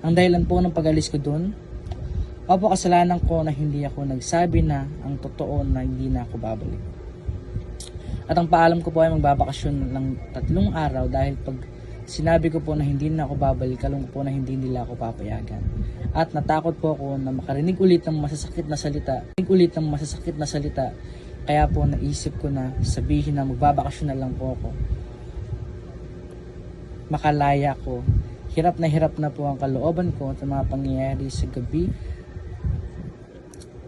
Ang dahilan po ng pag-alis ko doon, opo kasalanan ko na hindi ako nagsabi na ang totoo na hindi na ako babalik. At ang paalam ko po ay magbabakasyon ng tatlong araw dahil pag sinabi ko po na hindi na ako babalik, kalong po na hindi nila ako papayagan. At natakot po ako na makarinig ulit ng masasakit na salita, ulit ng masasakit na salita, kaya po naisip ko na sabihin na magbabakasyon na lang po ako. Makalaya ko. Hirap na hirap na po ang kalooban ko sa mga pangyayari sa gabi.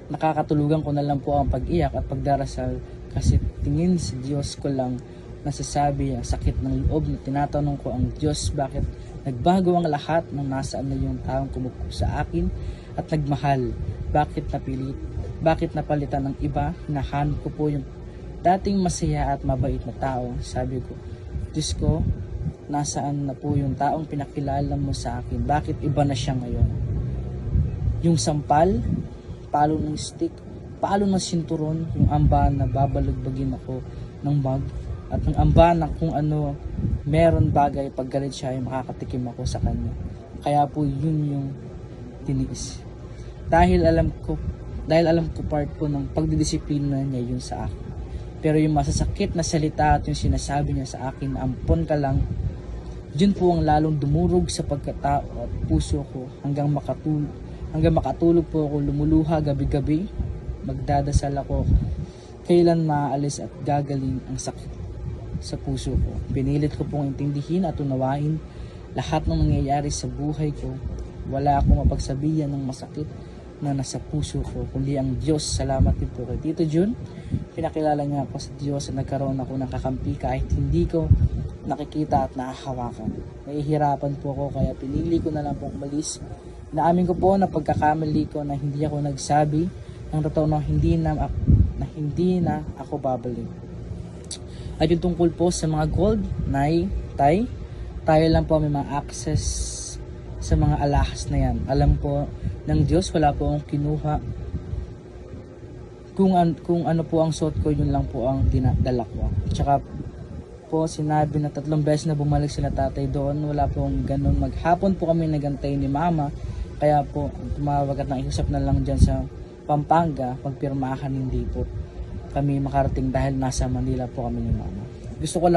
Nakakatulugan ko na lang po ang pag-iyak at pagdarasal kasi tingin sa Diyos ko lang nasasabi ang sakit ng loob na tinatanong ko ang Diyos bakit nagbago ang lahat ng nasaan na yung taong kumukuha sa akin at nagmahal? Bakit napilit bakit napalitan ng iba? Hinahanap ko po yung dating masaya at mabait na tao. Sabi ko Diyos ko nasaan na po yung taong pinakilala mo sa akin bakit iba na siya ngayon yung sampal palo ng stick, palo ng sinturon, yung amba na babalagbagin ako ng bag, at ng amba na kung ano, meron bagay pag galit siya ay makakatikim ako sa kanya. Kaya po yun yung tiniis. Dahil alam ko, dahil alam ko part po ng pagdidisiplina niya yun sa akin. Pero yung masasakit na salita at yung sinasabi niya sa akin, ampon ka lang, yun po ang lalong dumurog sa pagkatao at puso ko hanggang makatulog hanggang makatulog po ako lumuluha gabi-gabi. Magdadasal ako kailan maalis at gagaling ang sakit sa puso ko. Pinilit ko pong intindihin at unawain lahat ng nangyayari sa buhay ko. Wala akong mapagsabihan ng masakit na nasa puso ko kundi ang Diyos. Salamat din po kay Tito Jun. Pinakilala niya ako sa Diyos at nagkaroon ako ng kakampi kahit hindi ko nakikita at nahahawakan nahihirapan po ako kaya pinili ko na lang pong umalis Naamin ko po na pagkakamali ko na hindi ako nagsabi ng totoo na hindi na, na hindi na ako babalik. At yung tungkol po sa mga gold, nay, tay, tayo lang po may mga access sa mga alahas na yan. Alam po ng Diyos, wala po akong kinuha. Kung, an, kung ano po ang suot ko, yun lang po ang dinadala ko. Tsaka po sinabi na tatlong beses na bumalik sila tatay doon. Wala pong ganun. Maghapon po kami nagantay ni mama. Kaya po tumawag at nakiusap na lang dyan sa Pampanga. Pagpirmahan hindi po kami makarating dahil nasa Manila po kami ni mama. Gusto ko lang